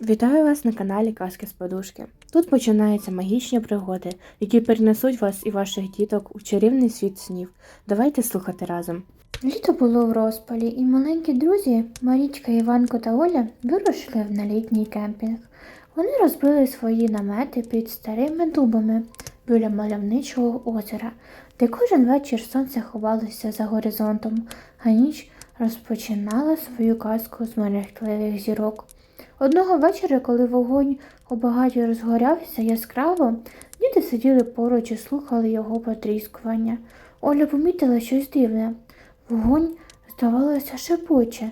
Вітаю вас на каналі Казки з Подушки. Тут починаються магічні пригоди, які перенесуть вас і ваших діток у чарівний світ снів. Давайте слухати разом. Літо було в розпалі, і маленькі друзі Марічка, Іванко та Оля вирушили на літній кемпінг. Вони розбили свої намети під старими дубами біля мальовничого озера, де кожен вечір сонце ховалося за горизонтом, а ніч розпочинала свою казку з мерехтливих зірок. Одного вечора, коли вогонь у багаті розгорявся яскраво, діти сиділи поруч і слухали його потріскування. Оля помітила щось дивне. Вогонь, здавалося, шепоче.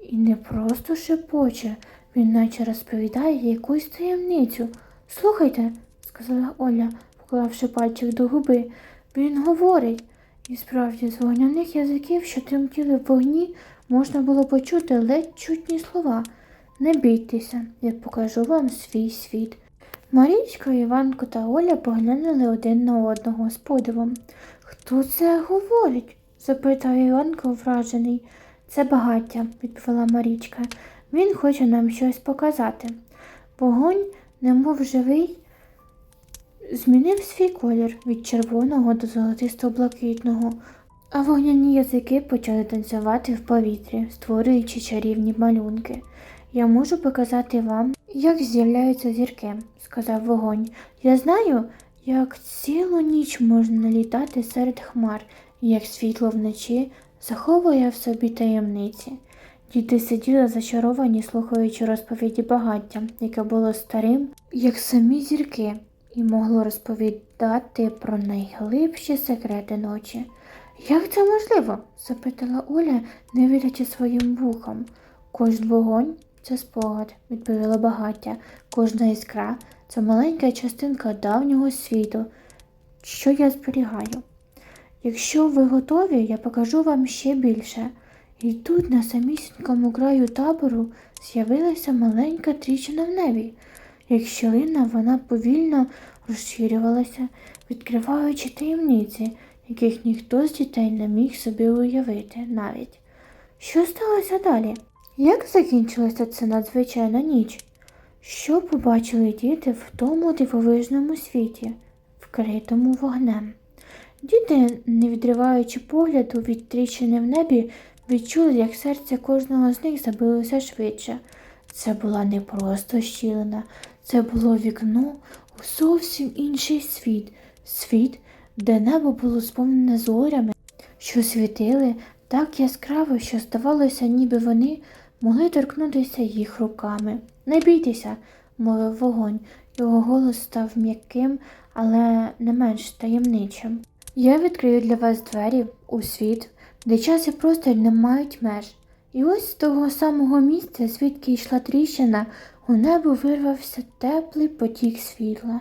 І не просто шепоче, він наче розповідає якусь таємницю. Слухайте, сказала Оля, поклавши пальчик до губи, він говорить. І справді з вогняних язиків, що тремтіли в вогні, можна було почути ледь чутні слова. Не бійтеся, я покажу вам свій світ. Марічка, Іванко та Оля поглянули один на одного з подивом. Хто це говорить? запитав Іванко вражений. Це багаття, відповіла Марічка. Він хоче нам щось показати. Вогонь, немов живий, змінив свій колір від червоного до золотисто-блакитного, а вогняні язики почали танцювати в повітрі, створюючи чарівні малюнки. Я можу показати вам, як з'являються зірки, сказав вогонь. Я знаю, як цілу ніч можна літати серед хмар, як світло вночі заховує в собі таємниці. Діти сиділи зачаровані, слухаючи розповіді багаття, яке було старим, як самі зірки, і могло розповідати про найглибші секрети ночі. Як це можливо? запитала Оля, не вірячи своїм вухам. Кожен вогонь це спогад, відповіло багаття. Кожна іскра це маленька частинка давнього світу, що я зберігаю. Якщо ви готові, я покажу вам ще більше. І тут, на самісінькому краю табору, з'явилася маленька тріщина в небі. Як щілина, вона повільно розширювалася, відкриваючи таємниці, яких ніхто з дітей не міг собі уявити навіть. Що сталося далі? Як закінчилася ця надзвичайна ніч? Що побачили діти в тому дивовижному світі, вкритому вогнем? Діти, не відриваючи погляду від тріщини в небі, відчули, як серце кожного з них забилося швидше. Це була не просто щілина, це було вікно у зовсім інший світ, світ, де небо було сповнене зорями, що світили так яскраво, що здавалося, ніби вони могли торкнутися їх руками. Не бійтеся, мовив вогонь. Його голос став м'яким, але не менш таємничим. Я відкрию для вас двері у світ, де час і простір не мають меж. І ось з того самого місця, звідки йшла тріщина, у небо вирвався теплий потік світла.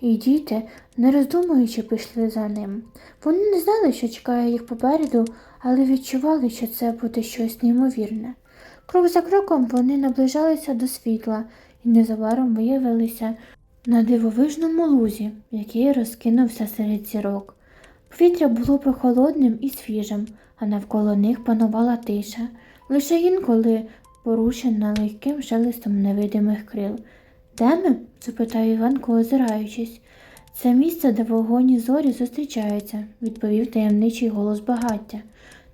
І діти, не роздумуючи, пішли за ним. Вони не знали, що чекає їх попереду, але відчували, що це буде щось неймовірне. Крок за кроком вони наближалися до світла і незабаром виявилися на дивовижному лузі, який розкинувся серед зірок. Повітря було прохолодним і свіжим, а навколо них панувала тиша, лише інколи порушена легким шелестом невидимих крил. Де ми? запитав Іванко, озираючись. Це місце, де вогонь і зорі зустрічаються, відповів таємничий голос багаття.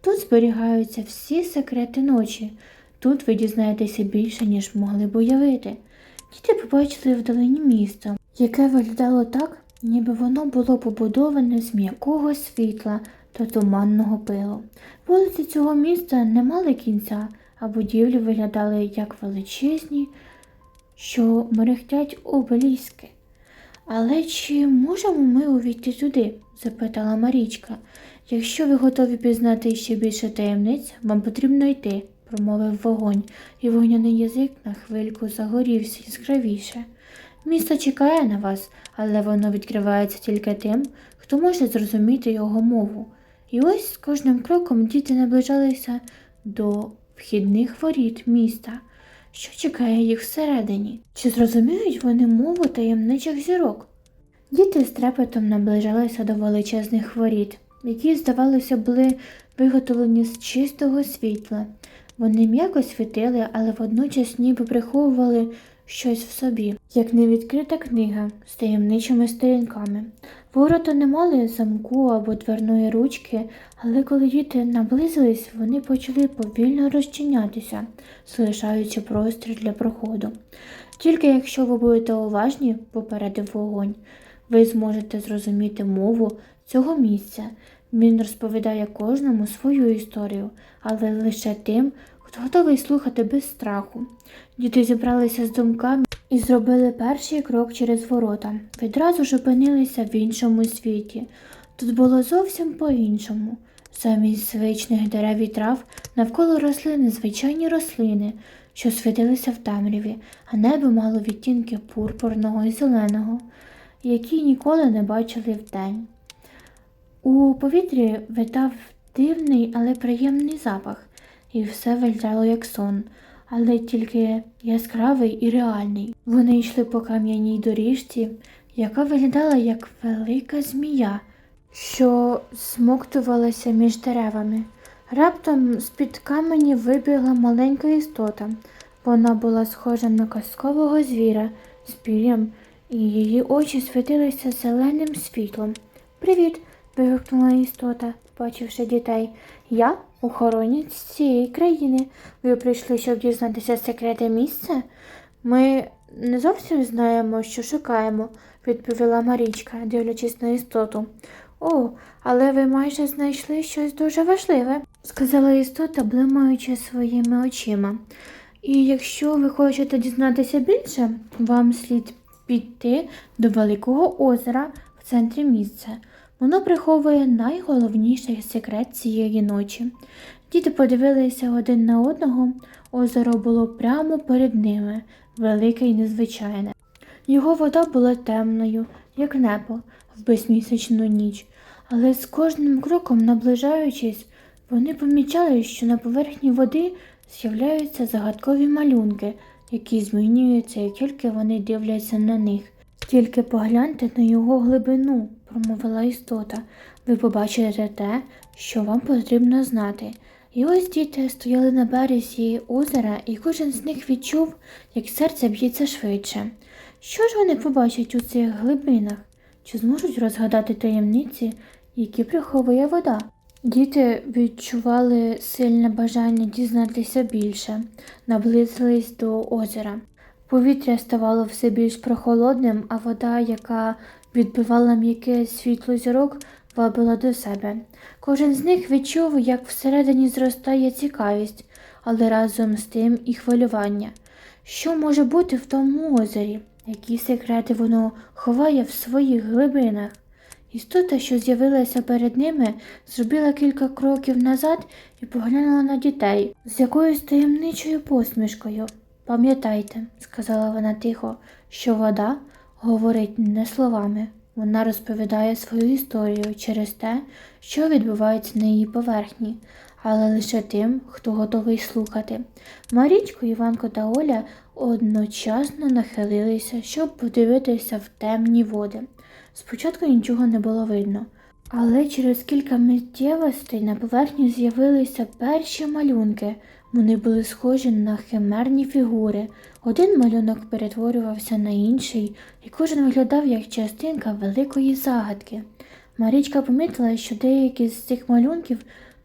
Тут зберігаються всі секрети ночі. Тут ви дізнаєтеся більше, ніж могли б уявити. Діти побачили вдалині місто, яке виглядало так, ніби воно було побудоване з м'якого світла та туманного пилу. Вулиці цього міста не мали кінця, а будівлі виглядали як величезні, що мерехтять обеліски. Але чи можемо ми увійти туди? запитала Марічка. Якщо ви готові пізнати ще більше таємниць, вам потрібно йти, промовив вогонь, і вогняний язик на хвильку загорівся яскравіше. Місто чекає на вас, але воно відкривається тільки тим, хто може зрозуміти його мову. І ось з кожним кроком діти наближалися до вхідних воріт міста. Що чекає їх всередині? Чи зрозуміють вони мову таємничих зірок? Діти з трепетом наближалися до величезних воріт, які, здавалося, були виготовлені з чистого світла. Вони м'яко світили, але водночас ніби приховували щось в собі, як невідкрита книга з таємничими сторінками. Ворота не мали замку або дверної ручки, але коли діти наблизились, вони почали повільно розчинятися, залишаючи простір для проходу. Тільки якщо ви будете уважні, попередив вогонь, ви зможете зрозуміти мову цього місця. Він розповідає кожному свою історію, але лише тим, хто готовий слухати без страху. Діти зібралися з думками і зробили перший крок через ворота. Відразу ж опинилися в іншому світі. Тут було зовсім по-іншому. Замість звичних дерев і трав навколо росли незвичайні рослини, що світилися в темряві, а небо мало відтінки пурпурного і зеленого, які ніколи не бачили вдень. У повітрі витав дивний, але приємний запах, і все виглядало як сон, але тільки яскравий і реальний. Вони йшли по кам'яній доріжці, яка виглядала як велика змія, що смоктувалася між деревами. Раптом з-під камені вибігла маленька істота. Вона була схожа на казкового звіра з пір'ям, і її очі світилися зеленим світлом. Привіт! Вигукнула істота, побачивши дітей. Я охоронець цієї країни. Ви прийшли, щоб дізнатися секрети місця? Ми не зовсім знаємо, що шукаємо, відповіла Марічка, дивлячись на істоту. О, але ви майже знайшли щось дуже важливе, сказала істота, блимаючи своїми очима. І якщо ви хочете дізнатися більше, вам слід піти до великого озера в центрі місця. Воно приховує найголовніший секрет цієї ночі. Діти подивилися один на одного. Озеро було прямо перед ними, велике і незвичайне. Його вода була темною, як небо в безмісячну ніч, але з кожним кроком наближаючись, вони помічали, що на поверхні води з'являються загадкові малюнки, які змінюються, як тільки вони дивляться на них. Тільки погляньте на його глибину, промовила істота. Ви побачите те, що вам потрібно знати. І ось діти стояли на березі озера, і кожен з них відчув, як серце б'ється швидше. Що ж вони побачать у цих глибинах? Чи зможуть розгадати таємниці, які приховує вода? Діти відчували сильне бажання дізнатися більше, наблизились до озера. Повітря ставало все більш прохолодним, а вода, яка відбивала м'яке світло зірок, вабила до себе. Кожен з них відчув, як всередині зростає цікавість, але разом з тим і хвилювання. Що може бути в тому озері? Які секрети воно ховає в своїх глибинах? Істота, що з'явилася перед ними, зробила кілька кроків назад і поглянула на дітей з якоюсь таємничою посмішкою. Пам'ятайте, сказала вона тихо, що вода говорить не словами. Вона розповідає свою історію через те, що відбувається на її поверхні, але лише тим, хто готовий слухати. Марічко, Іванко та Оля одночасно нахилилися, щоб подивитися в темні води. Спочатку нічого не було видно, але через кілька миттєвостей на поверхні з'явилися перші малюнки. Вони були схожі на химерні фігури. Один малюнок перетворювався на інший, і кожен виглядав як частинка великої загадки. Марічка помітила, що деякі з цих малюнків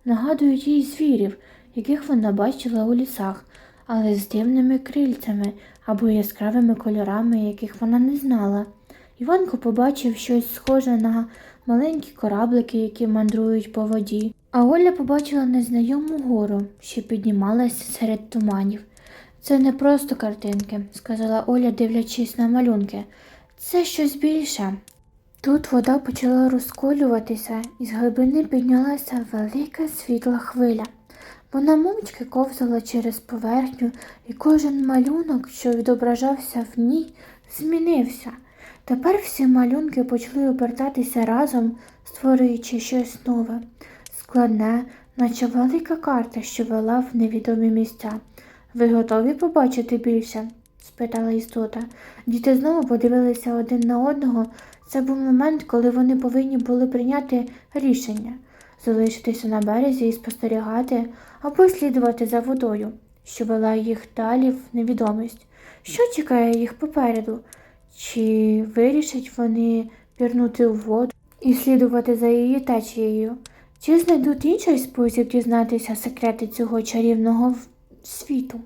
нагадують їй звірів, яких вона бачила у лісах, але з дивними крильцями або яскравими кольорами, яких вона не знала. Іванко побачив щось схоже на маленькі кораблики, які мандрують по воді. А Оля побачила незнайому гору, що піднімалася серед туманів. Це не просто картинки, сказала Оля, дивлячись на малюнки. Це щось більше. Тут вода почала розколюватися, і з глибини піднялася велика світла хвиля. Вона мовчки ковзала через поверхню, і кожен малюнок, що відображався в ній, змінився. Тепер всі малюнки почали обертатися разом, створюючи щось нове, складне, наче велика карта, що вела в невідомі місця. Ви готові побачити більше? спитала істота. Діти знову подивилися один на одного. Це був момент, коли вони повинні були прийняти рішення залишитися на березі і спостерігати або слідувати за водою. що вела їх далі в невідомість. Що чекає їх попереду? Чи вирішать вони пірнути у воду і слідувати за її течією? Чи знайдуть інший спосіб дізнатися секрети цього чарівного світу?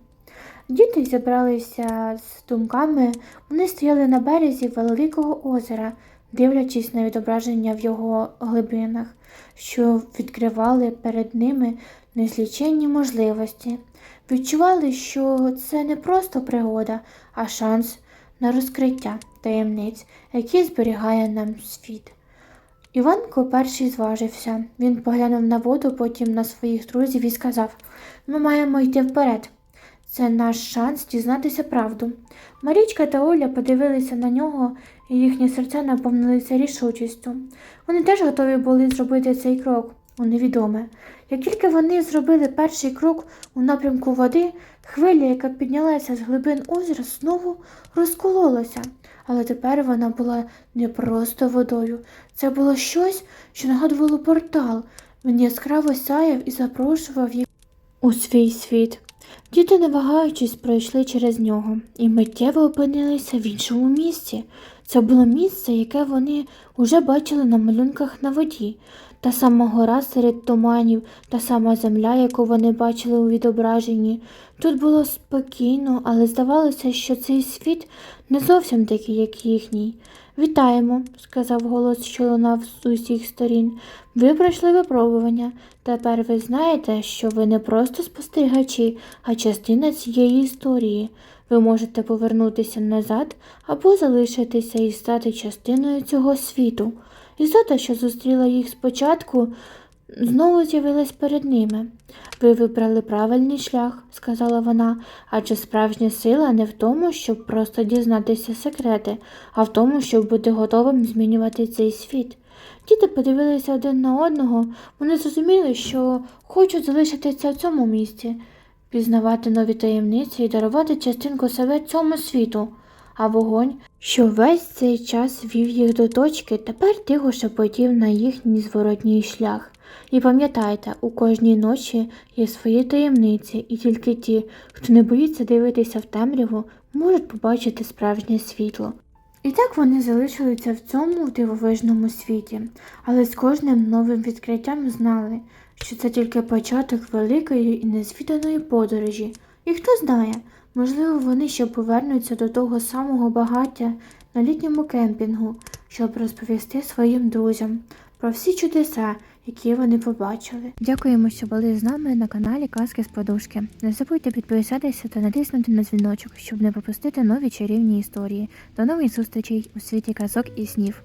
Діти зібралися з думками, вони стояли на березі великого озера, дивлячись на відображення в його глибинах, що відкривали перед ними незліченні можливості. Відчували, що це не просто пригода, а шанс на розкриття таємниць, які зберігає нам світ. Іванко перший зважився. Він поглянув на воду, потім на своїх друзів і сказав: Ми маємо йти вперед. Це наш шанс дізнатися правду. Марічка та Оля подивилися на нього, і їхні серця наповнилися рішучістю. Вони теж готові були зробити цей крок у невідоме. Як тільки вони зробили перший крок у напрямку води, хвиля, яка піднялася з глибин озера, знову розкололася. Але тепер вона була не просто водою. Це було щось, що нагадувало портал. Він яскраво сяяв і запрошував їх у свій світ. Діти, не вагаючись, пройшли через нього і миттєво опинилися в іншому місці. Це було місце, яке вони уже бачили на малюнках на воді. Та сама гора серед туманів, та сама земля, яку вони бачили у відображенні. Тут було спокійно, але здавалося, що цей світ не зовсім такий, як їхній. Вітаємо, сказав голос, що лунав з усіх сторін. Ви пройшли випробування. Тепер ви знаєте, що ви не просто спостерігачі, а частина цієї історії. Ви можете повернутися назад або залишитися і стати частиною цього світу. Істота, що зустріла їх спочатку, знову з'явилась перед ними. Ви вибрали правильний шлях, сказала вона, адже справжня сила не в тому, щоб просто дізнатися секрети, а в тому, щоб бути готовим змінювати цей світ. Діти подивилися один на одного, вони зрозуміли, що хочуть залишитися в цьому місці, пізнавати нові таємниці і дарувати частинку себе цьому світу. А вогонь, що весь цей час вів їх до точки, тепер тихо шепотів на їхній зворотній шлях. І пам'ятайте, у кожній ночі є свої таємниці, і тільки ті, хто не боїться дивитися в темряву, можуть побачити справжнє світло. І так вони залишилися в цьому дивовижному світі, але з кожним новим відкриттям знали, що це тільки початок великої і незвіданої подорожі. І хто знає, можливо, вони ще повернуться до того самого багаття на літньому кемпінгу, щоб розповісти своїм друзям про всі чудеса, які вони побачили. Дякуємо, що були з нами на каналі Казки з Подушки. Не забудьте підписатися та натиснути на дзвіночок, щоб не пропустити нові чарівні історії. До нових зустрічей у світі казок і снів.